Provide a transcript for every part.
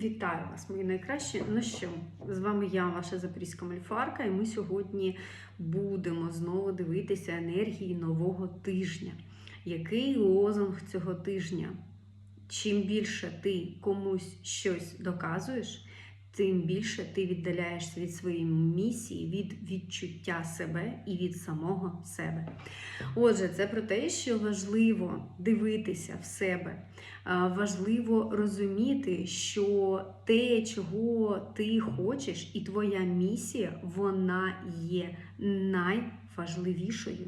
Вітаю вас, мої найкращі. Ну що, з вами я, ваша запорізька мальфарка, і ми сьогодні будемо знову дивитися енергії нового тижня. Який лозунг цього тижня? Чим більше ти комусь щось доказуєш, тим більше ти віддаляєшся від своєї місії, від відчуття себе і від самого себе. Отже, це про те, що важливо дивитися в себе. А, Важливо розуміти, що те, чого ти хочеш, і твоя місія, вона є найважливішою,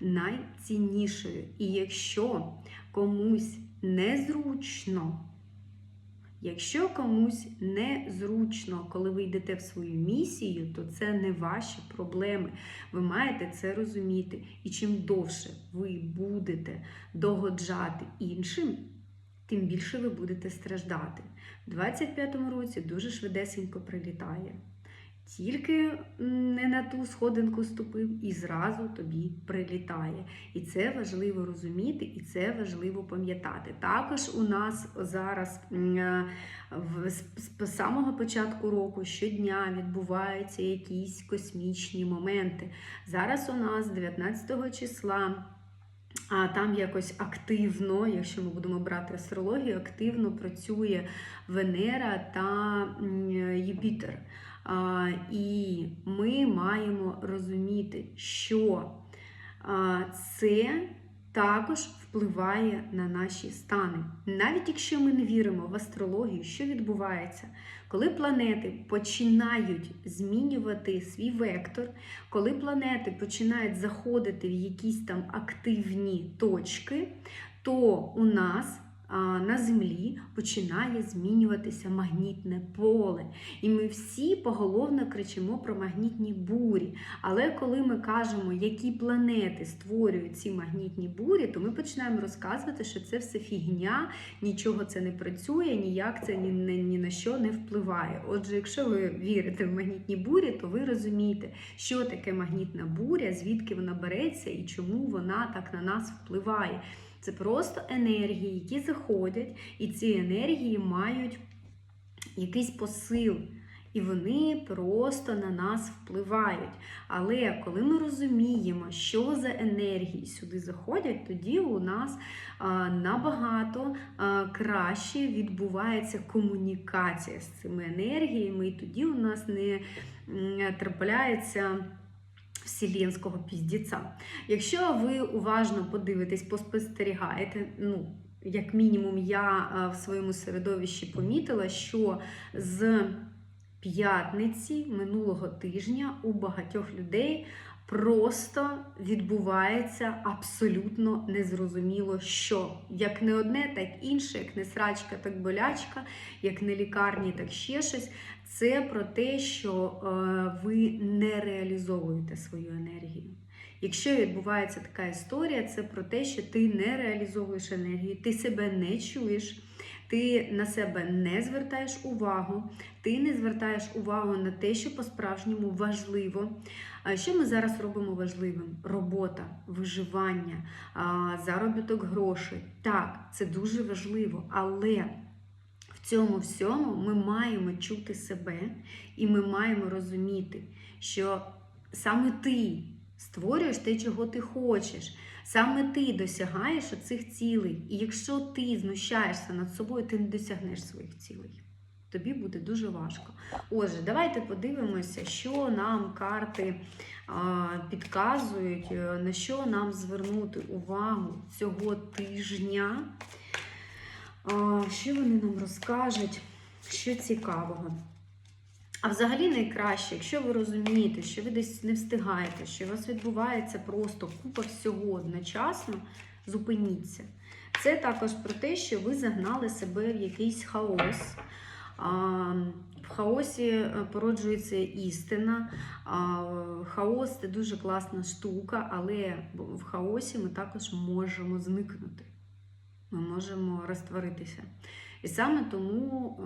найціннішою. І якщо комусь незручно, Якщо комусь незручно, коли ви йдете в свою місію, то це не ваші проблеми. Ви маєте це розуміти. І чим довше ви будете догоджати іншим, тим більше ви будете страждати. У 25-му році дуже швидесенько прилітає. Тільки не на ту сходинку ступив і зразу тобі прилітає. І це важливо розуміти, і це важливо пам'ятати. Також у нас зараз е, з самого початку року щодня відбуваються якісь космічні моменти. Зараз у нас 19 числа. А там якось активно, якщо ми будемо брати астрологію, активно працює Венера та Юпітер. І ми маємо розуміти, що це також впливає на наші стани. Навіть якщо ми не віримо в астрологію, що відбувається, коли планети починають змінювати свій вектор, коли планети починають заходити в якісь там активні точки, то у нас на Землі починає змінюватися магнітне поле. І ми всі поголовно кричимо про магнітні бурі. Але коли ми кажемо, які планети створюють ці магнітні бурі, то ми починаємо розказувати, що це все фігня, нічого це не працює, ніяк це ні, ні, ні на що не впливає. Отже, якщо ви вірите в магнітні бурі, то ви розумієте, що таке магнітна буря, звідки вона береться і чому вона так на нас впливає. Це просто енергії, які заходять, і ці енергії мають якийсь посил. І вони просто на нас впливають. Але коли ми розуміємо, що за енергії сюди заходять, тоді у нас набагато краще відбувається комунікація з цими енергіями, і тоді у нас не трапляється вселенського піздіця. Якщо ви уважно подивитесь, поспостерігаєте, ну, як мінімум, я в своєму середовищі помітила, що з п'ятниці минулого тижня у багатьох людей просто відбувається абсолютно незрозуміло що. Як не одне, так інше, як не срачка, так болячка, як не лікарні, так ще щось. Це про те, що е, ви не реалізовуєте свою енергію. Якщо відбувається така історія, це про те, що ти не реалізовуєш енергію, ти себе не чуєш, ти на себе не звертаєш увагу, ти не звертаєш увагу на те, що по-справжньому важливо. Що ми зараз робимо важливим? Робота, виживання, заробіток грошей. Так, це дуже важливо, але в цьому всьому ми маємо чути себе і ми маємо розуміти, що саме ти створюєш те, чого ти хочеш. Саме ти досягаєш оцих цілей. І якщо ти знущаєшся над собою, ти не досягнеш своїх цілей. Тобі буде дуже важко. Отже, давайте подивимося, що нам карти підказують, е, на що нам звернути увагу цього тижня. Що вони нам розкажуть? Що цікавого? А взагалі найкраще, якщо ви розумієте, що ви десь не встигаєте, що у вас відбувається просто купа всього одночасно, зупиніться. Це також про те, що ви загнали себе в якийсь хаос. В хаосі е, породжується істина. Хаос це дуже класна штука, але в хаосі ми також можемо зникнути. Ми можемо розтворитися. І саме тому,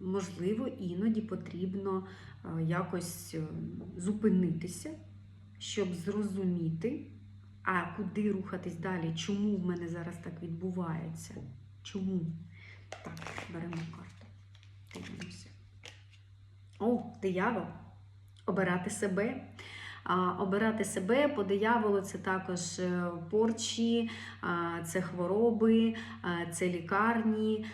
можливо, іноді потрібно е, якось е, зупинитися, щоб зрозуміти, а куди рухатись далі, чому в мене зараз так відбувається. Чому? Так, беремо карту. О, диявол. Обирати себе. Обирати себе по дияволу це також е, порчі, це хвороби, це лікарні,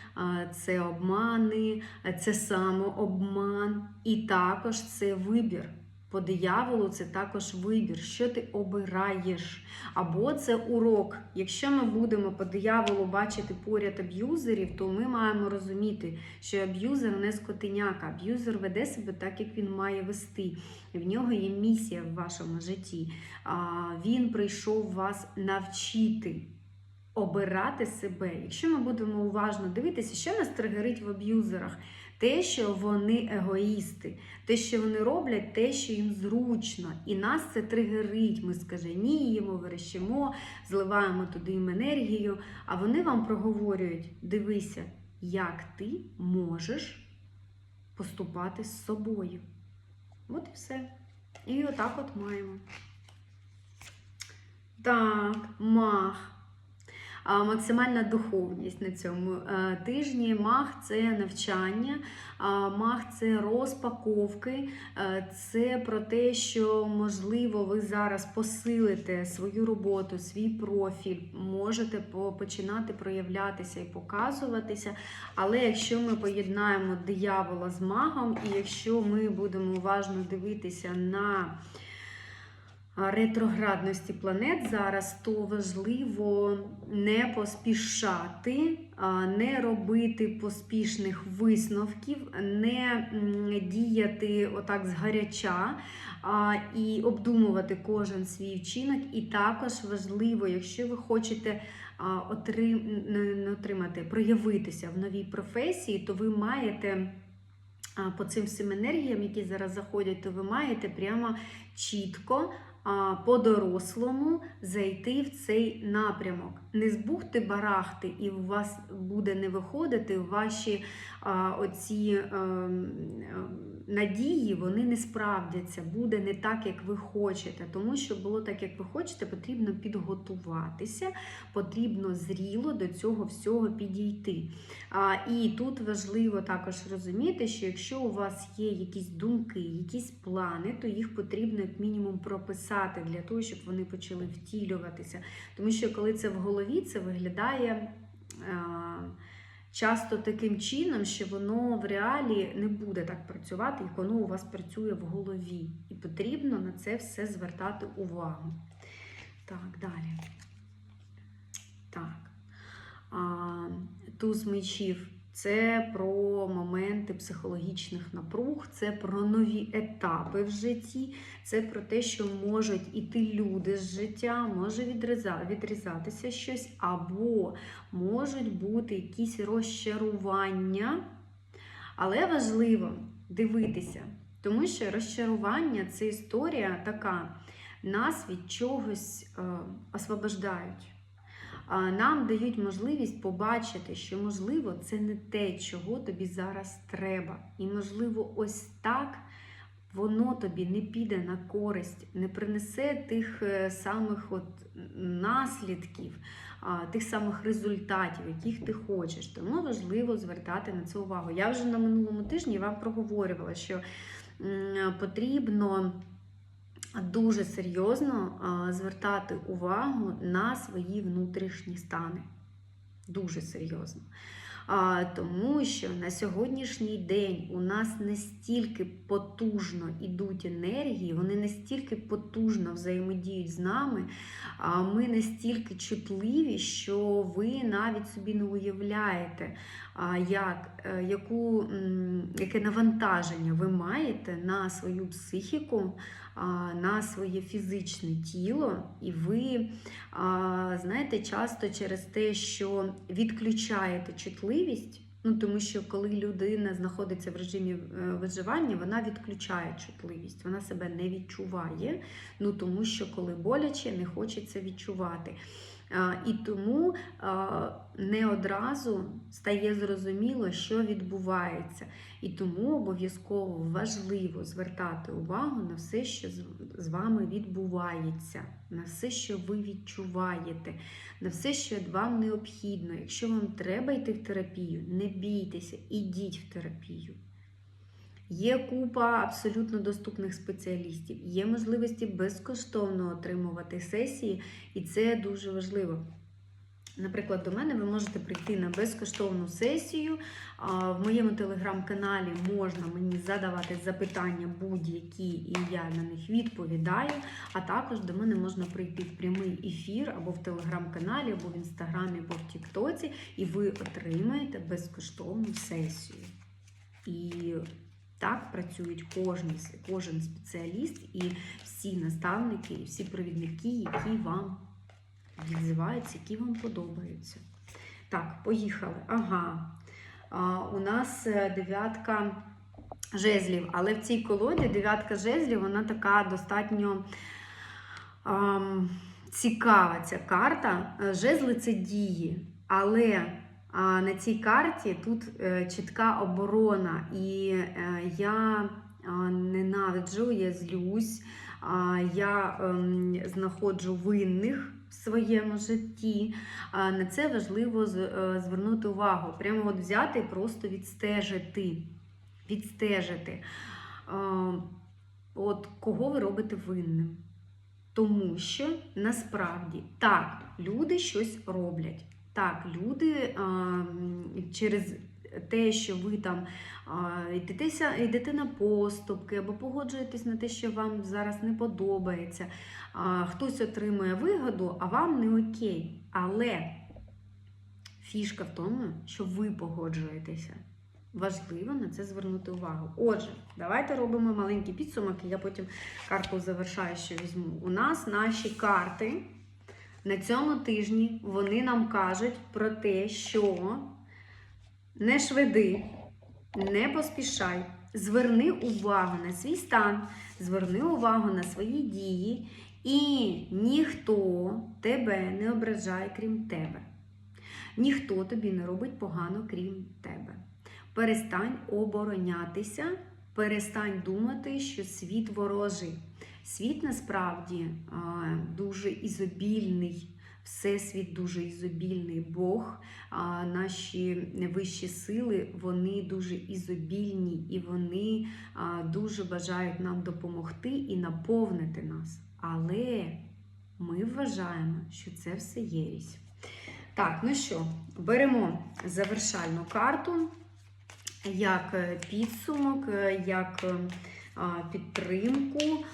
це обмани, це самообман. І також це вибір. По дияволу це також вибір, що ти обираєш. Або це урок. Якщо ми будемо по дияволу бачити поряд аб'юзерів, то ми маємо розуміти, що аб'юзер не скотиняка. Аб'юзер веде себе так, як він має вести. В нього є місія в вашому житті. Він прийшов вас навчити. Обирати себе. Якщо ми будемо уважно дивитися, що нас тригерить в аб'юзерах, те, що вони егоїсти, те, що вони роблять, те, що їм зручно. І нас це тригерить. Ми скаженіємо, верещимо, зливаємо туди їм енергію, а вони вам проговорюють: дивися, як ти можеш поступати з собою. От і все. І отак от маємо. Так, мах. Максимальна духовність на цьому е, тижні. Мах це навчання, мах це розпаковки, е, це про те, що можливо ви зараз посилите свою роботу, свій профіль, можете починати проявлятися і показуватися. Але якщо ми поєднаємо диявола з магом, і якщо ми будемо уважно дивитися на ретроградності планет зараз, то важливо не поспішати, не робити поспішних висновків, не діяти отак згаряча і обдумувати кожен свій вчинок. І також важливо, якщо ви хочете отримати, проявитися в новій професії, то ви маєте. По цим всім енергіям, які зараз заходять, то ви маєте прямо чітко по-дорослому зайти в цей напрямок. Не збухти барахти, і у вас буде не виходити ваші оці е, ем, надії, вони не справдяться, буде не так, як ви хочете. Тому що було так, як ви хочете, потрібно підготуватися, потрібно зріло до цього всього підійти. І тут важливо також розуміти, що якщо у вас є якісь думки, якісь плани, то їх потрібно як мінімум прописати для того, щоб вони почали втілюватися. Тому що коли це в голові, це виглядає. Часто таким чином, що воно в реалі не буде так працювати, як воно у вас працює в голові. І потрібно на це все звертати увагу. Так, далі. Так. А, туз мечів це про моменти психологічних напруг, це про нові етапи в житті, це про те, що можуть іти люди з життя, може відрізатися щось, або можуть бути якісь розчарування. Але важливо дивитися, тому що розчарування це історія така, нас від чогось е, освобождають. Нам дають можливість побачити, що, можливо, це не те, чого тобі зараз треба. І, можливо, ось так воно тобі не піде на користь, не принесе тих е, самих от наслідків, тих самих результатів, яких ти хочеш. Тому важливо звертати на це увагу. Я вже на минулому тижні вам проговорювала, що потрібно дуже серйозно звертати увагу на свої внутрішні стани. Дуже серйозно. Тому що на сьогоднішній день у нас настільки потужно йдуть енергії, вони настільки потужно взаємодіють з нами, а ми настільки чутливі, що ви навіть собі не уявляєте, як, е, яку, яке навантаження ви маєте на свою психіку, на своє фізичне тіло, і ви, знаєте, часто через те, що відключаєте чутливість. Ну, тому що коли людина знаходиться в режимі е, виживання, вона відключає чутливість, вона себе не відчуває. Ну тому що коли боляче, не хочеться відчувати. А, І тому не одразу стає зрозуміло, що відбувається. І тому обов'язково важливо звертати увагу на все, що з вами відбувається, на все, що ви відчуваєте, на все, що вам необхідно. Якщо вам треба йти в терапію, не бійтеся, ідіть в терапію. Є купа абсолютно доступних спеціалістів, є можливості безкоштовно отримувати сесії, і це дуже важливо. Наприклад, до мене ви можете прийти на безкоштовну сесію. В моєму телеграм-каналі можна мені задавати запитання будь-які, і я на них відповідаю. А також до мене можна прийти в прямий ефір або в телеграм-каналі, або в інстаграмі, або в Тіктоці, і ви отримаєте безкоштовну сесію. І так працюють кожні, кожен спеціаліст і всі наставники, і всі провідники, які вам відзиваються, які вам подобаються. Так, поїхали. Ага. А, у нас е, дев'ятка жезлів, але в цій колоді дев'ятка жезлів, вона така достатньо ам, цікава ця карта. Е, Жезли це дії, але на цій карті тут е, чітка оборона, і е, я ненавиджу, я злюсь, я ем, знаходжу винних в своєму житті. На це важливо е, звернути увагу. Прямо от взяти і просто відстежити. Відстежити. От кого ви робите винним? Тому що насправді так, люди щось роблять. Так, люди через те, що ви там йдетеся, йдете на поступки або погоджуєтесь на те, що вам зараз не подобається. Хтось отримує вигоду, а вам не окей. Але фішка в тому, що ви погоджуєтеся. Важливо на це звернути увагу. Отже, давайте робимо маленький підсумок, і я потім карту завершаю, що візьму. У нас наші карти на цьому тижні вони нам кажуть про те, що не шведи, не поспішай, зверни увагу на свій стан, зверни увагу на свої дії, і ніхто тебе не ображає, крім тебе. Ніхто тобі не робить погано, крім тебе. Перестань оборонятися, перестань думати, що світ ворожий. Світ насправді дуже ізобільний, всесвіт дуже ізобільний. Бог, а, наші вищі сили, вони дуже ізобільні і вони дуже бажають нам допомогти і наповнити нас. Але ми вважаємо, що це все єрість. Так, ну що, беремо завершальну карту як е, підсумок, е, як е, підтримку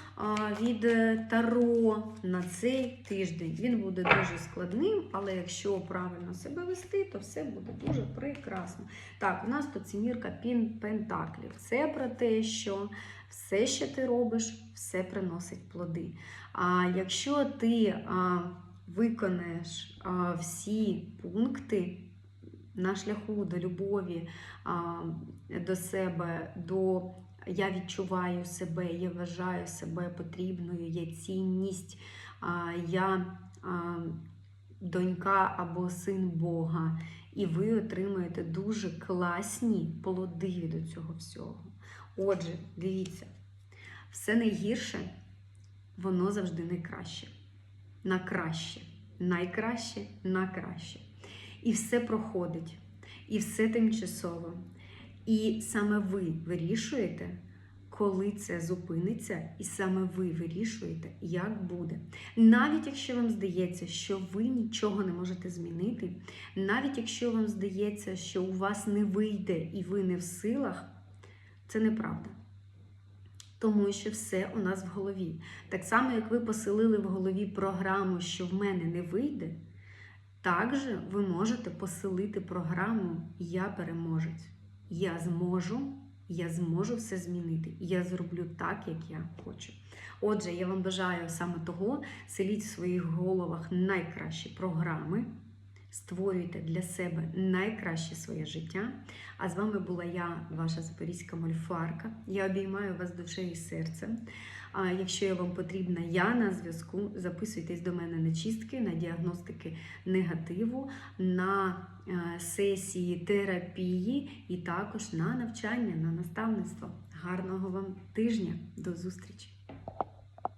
від е, Таро на цей тиждень. Він буде дуже складним, але якщо правильно себе вести, то все буде дуже прекрасно. Так, у нас тут сімірка пін пентаклів. Це про те, що все, що ти робиш, все приносить плоди. А якщо ти а, виконаєш а, всі пункти на шляху до любові, до себе, до я відчуваю себе, я вважаю себе потрібною, є цінність, я донька або син Бога, і ви отримаєте дуже класні плоди від цього всього. Отже, дивіться, все найгірше, воно завжди найкраще. На краще, найкраще, на краще. І все проходить, і все тимчасово. І саме ви вирішуєте, коли це зупиниться, і саме ви вирішуєте, як буде. Навіть якщо вам здається, що ви нічого не можете змінити, навіть якщо вам здається, що у вас не вийде і ви не в силах, це неправда. Тому що все у нас в голові. Так само, як ви поселили в голові програму, що в мене не вийде. Також ви можете поселити програму Я переможець. Я зможу, я зможу все змінити. Я зроблю так, як я хочу. Отже, я вам бажаю саме того, селіть в своїх головах найкращі програми, створюйте для себе найкраще своє життя. А з вами була я, ваша запорізька мольфарка. Я обіймаю вас душею і серцем. А якщо я вам потрібна, я на зв'язку. Записуйтесь до мене на чистки, на діагностики негативу, на е, сесії терапії і також на навчання, на наставництво. Гарного вам тижня! До зустрічі!